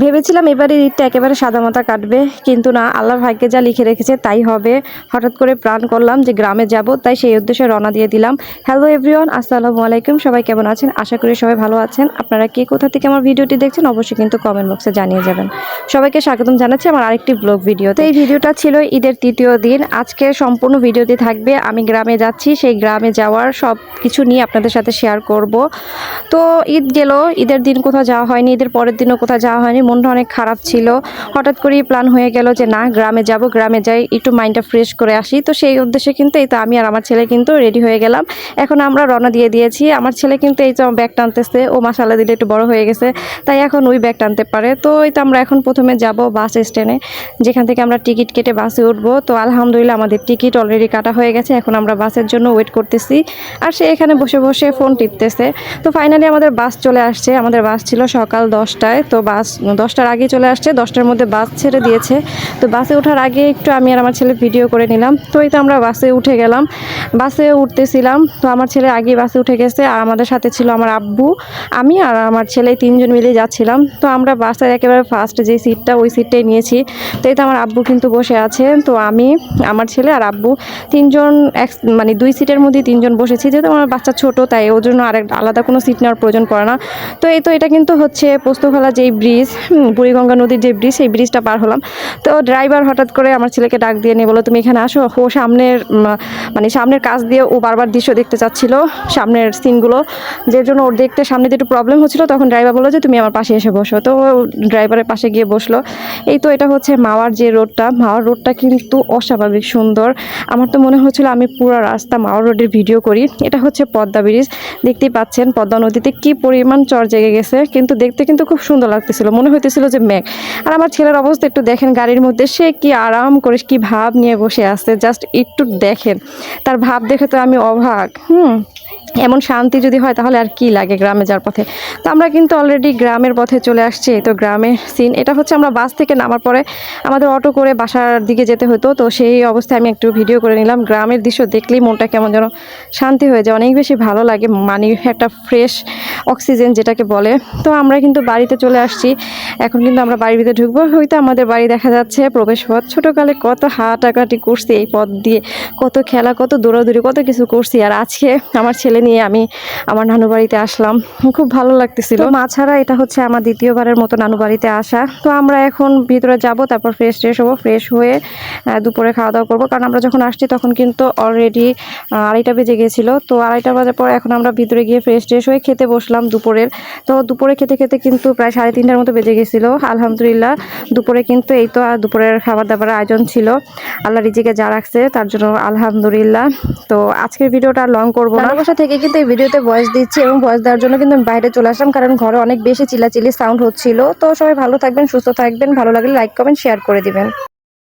ভেবেছিলাম এবারে ঈদটা একেবারে সাদামাটা কাটবে, কিন্তু না, আল্লাহর ভাগ্যে যা লিখে রেখেছে তাই হবে। হঠাৎ করে প্রাণ করলাম যে গ্রামে যাব, তাই সেই উদ্দেশ্যে রওনা দিয়ে দিলাম। হ্যালো এভরিওয়ান, আসসালামু আলাইকুম, সবাই কেমন আছেন? আশা করি সবাই ভালো আছেন। আপনারা কে কোথা থেকে আমার ভিডিওটি দেখছেন, অবশ্যই কিন্তু কমেন্ট বক্সে জানিয়ে যাবেন। সবাইকে স্বাগতম জানাচ্ছি আমার আরেকটি ব্লগ ভিডিও তো এই ভিডিওটা ছিল ঈদের তৃতীয় দিন। আজকে সম্পূর্ণ ভিডিওটি থাকবে, আমি গ্রামে যাচ্ছি, সেই গ্রামে যাওয়ার সব কিছু নিয়ে আপনাদের সাথে শেয়ার করব। তো ঈদ গেল, ঈদের দিন কোথাও যাওয়া হয়নি, ঈদের পরের দিনও কোথাও যাওয়া হয়নি। মনটা অনেক খারাপ ছিল। হঠাৎ করেই প্ল্যান হয়ে গেল যে, না, গ্রামে যাব, গ্রামে যাই, একটু মাইন্ডটা ফ্রেশ করে আসি। তো সেই উদ্দেশ্যে কিন্তু এই তো আমি আর আমার ছেলে কিন্তু রেডি হয়ে গেলাম। এখন আমরা রওনা দিয়ে দিয়েছি। আমার ছেলে কিন্তু এই তো ব্যাগ টানতেছে। ও মাসালা দিলে একটু বড় হয়ে গেছে। তাই এখন ওই ব্যাগ টানতে পারে। তো এই তো আমরা এখন প্রথমে যাব বাস স্ট্যান্ডে যেখান থেকে আমরা টিকিট কেটে বাসে উঠবো। তো আলহামদুলিল্লাহ আমাদের টিকিট অলরেডি কাটা হয়ে গেছে। এখন আমরা বাসের জন্য ওয়েট করতেছি। আর সে এখানে বসে বসে ফোন টিপতেছে। তো ফাইনালি আমাদের বাস চলে আসছে। আমাদের বাস ছিল সকাল দশটায়। তো বাস দশটার আগে চলে আসছে, দশটার মধ্যে বাস ছেড়ে দিয়েছে। তো বাসে ওঠার আগে একটু আমি আর আমার ছেলে ভিডিও করে নিলাম। তো এই তো আমরা বাসে উঠে গেলাম। বাসে উঠতেছিলাম, তো আমার ছেলে আগে বাসে উঠে গেছে। আর আমাদের সাথে ছিল আমার আব্বু, আমি আর আমার ছেলে তিনজন মিলে যাচ্ছিলাম। তো আমরা বাসের একেবারে ফার্স্ট যে সিটটা ওই সিটটাই নিয়েছি। তো এই তো আমার আব্বু কিন্তু বসে আছে। তো আমি, আমার ছেলে আর আব্বু তিনজন এক মানে দুই সিটের মধ্যে তিনজন বসেছি। যেহেতু আমার বাচ্চা ছোট, তাই ওর জন্য আরেক, আলাদা কোনো সিট নেওয়ার প্রয়োজন পড়ে না। তো এই তো এটা কিন্তু হচ্ছে পোস্তখোলা যেই ব্রিজ বুড়িগঙ্গা নদীর যে ব্রিজ সেই ব্রিজটা পার হলাম। তো ড্রাইভার হঠাৎ করে আমার ছেলেকে ডাক দিয়ে নিয়ে বলো তুমি এখানে আসো। ও সামনের মানে সামনের কাজ দিয়ে ও বারবার দৃশ্য দেখতে চাচ্ছিল, সামনের সিনগুলো যে জন্য ওর দেখতে সামনে একটু প্রবলেম হচ্ছিল, তখন ড্রাইভার বলল যে, তুমি আমার পাশে এসে বসো। তো ড্রাইভারের পাশে গিয়ে বসল। এই তো এটা হচ্ছে মাওয়ার যে রোডটা মাওয়ার রোডটা কিন্তু অস্বাভাবিক সুন্দর। আমার তো মনে হচ্ছিল আমি পুরো রাস্তা মাওয়ার রোডের ভিডিও করি। এটা হচ্ছে পদ্মা ব্রিজ দেখতেই পাচ্ছেন, পদ্মা নদীতে কি পরিমাণ চর জেগে গেছে। কিন্তু দেখতে কিন্তু খুব সুন্দর লাগতেছিল। মনে হইতেছিল যে মেঘ। আর আমার ছেলের অবস্থা একটু দেখেন গাড়ির মধ্যে, সে কি আরাম করে, কি ভাব নিয়ে বসে আসছে জাস্ট একটু দেখেন। তার ভাব দেখে তো আমি অভাগ হুম? এমন শান্তি যদি হয় তাহলে আর কি লাগে গ্রামে যাওয়ার পথে? তো আমরা কিন্তু অলরেডি গ্রামের পথে চলে আসছি। তো গ্রামের সিন এটা হচ্ছে আমরা বাস থেকে নামার পরে আমাদের অটো করে বাসার দিকে যেতে হতো। তো সেই অবস্থায় আমি একটু ভিডিও করে নিলাম। গ্রামের দৃশ্য দেখলেই মনটা কেমন যেন শান্তি হয়ে যায়। অনেক বেশি ভালো লাগে মানে একটা ফ্রেশ অক্সিজেন যেটাকে বলে। তো আমরা কিন্তু বাড়িতে চলে আসছি। এখন কিন্তু আমরা বাড়ির ভিতরে ঢুকবো। হয়তো আমাদের বাড়ি দেখা যাচ্ছে প্রবেশ পথ ছোটোকালে কত হাঁটাকাটি করছি এই পথ দিয়ে। কত খেলা, কত দৌড়াদৌড়ি, কত কিছু করছি। আর আজকে আমার ছেলে নিয়ে আমি আমার নানু বাড়িতে আসলাম। খুব ভালো লাগতেছিল। মা ছাড়া এটা হচ্ছে আমার দ্বিতীয়বারের মতো নানু বাড়িতে আসা। তো আমরা এখন ভিতরে যাব তারপর ফ্রেশ ট্রেশ হব ফ্রেশ হয়ে দুপুরে খাওয়া দাওয়া করব। কারণ আমরা যখন আসছি তখন কিন্তু অলরেডি আড়াইটা বেজে গিয়েছিল তো আড়াইটা বাজার পর এখন আমরা ভিতরে গিয়ে ফ্রেশ ট্রেশ হয়ে খেতে বসলাম দুপুরের। তো দুপুরে খেতে খেতে কিন্তু প্রায় সাড়ে তিনটার মতো বেজে গেছিল আলহামদুলিল্লাহ। দুপুরে কিন্তু এই তো আর দুপুরের খাবার দাবারের আয়োজন ছিল। আল্লাহ রিজিকে যা রাখছে তার জন্য আলহামদুলিল্লাহ। তো আজকের ভিডিওটা লং করব না। বসা থেকে কিন্তু এই ভিডিওতে ভয়েস দিচ্ছি এবং ভয়েস দেওয়ার জন্য কিন্তু আমি বাইরে চলে আসলাম, কারণ ঘরে অনেক বেশি চিলাচিলি সাউন্ড হচ্ছিল। তো সবাই ভালো থাকবেন, সুস্থ থাকবেন, ভালো লাগলে লাইক কমেন্ট শেয়ার করে দিবেন।